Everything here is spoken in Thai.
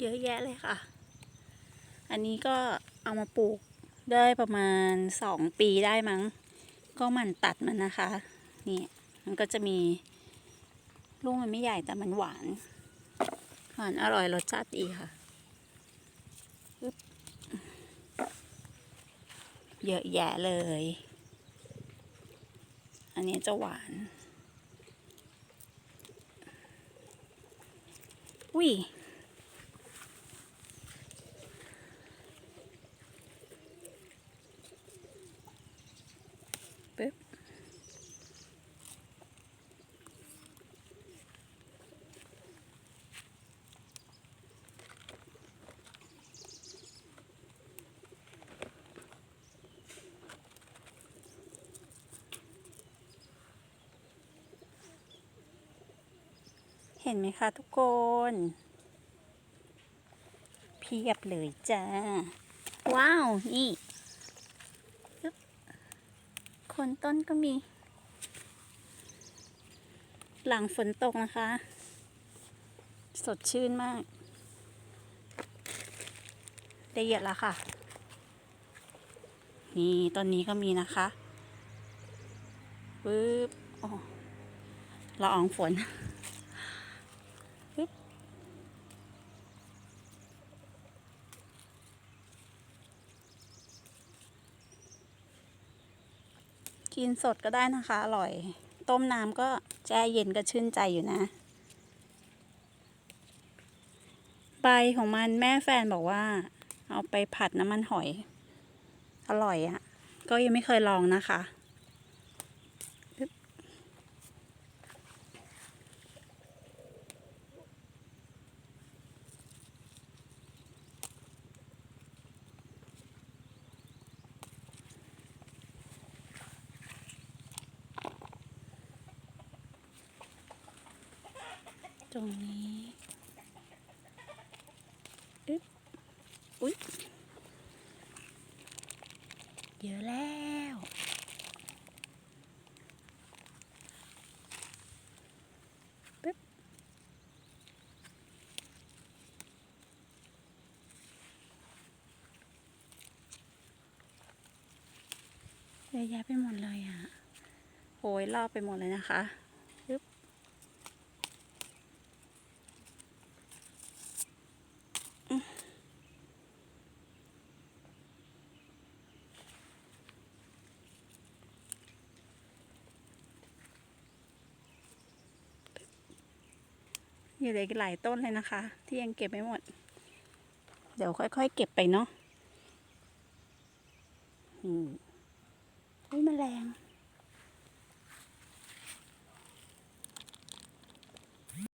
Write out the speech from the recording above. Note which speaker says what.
Speaker 1: เยอะแยะเลยค่ะ อันนี้ก็เอามาปลูกได้ประมาณสองปีได้มั้ง ก็มันตัดมันนะคะ นี่มันก็จะมีลูกมันไม่ใหญ่แต่มันหวานหวานอร่อยรสชาติดีค่ะ เยอะแยะเลย อันนี้จะหวาน อุ้ย ปึ๊บเห็นไหมคะทุกคน เพียบเลยจ้า ว้าว นี่ คนต้นก็มี หลังฝนตกนะคะ สดชื่นมากได้เยดแล้วค่ะ นี่ต้นนี้ก็มีนะคะปึ๊บโอ้ละอองฝน กินสดก็ได้นะคะ อร่อย ต้มน้ำก็แช่เย็นก็ชื่นใจอยู่นะ ใบของมันแม่แฟนบอกว่า เอาไปผัดน้ำมันหอย อร่อยอะ่ะ ก็ยังไม่เคยลองนะคะ ตรงนี้อึ๊บอุ๊ยเยอะแล้วปึ๊บเยอะแยะไปหมดเลยอะโอ้ยรอบไปหมดเลยนะคะ อยู่เลยหลายต้นเลยนะคะ ที่ยังเก็บไม่หมด เดี๋ยวค่อยๆ เก็บไปเนาะอืมอุ้ยแมลง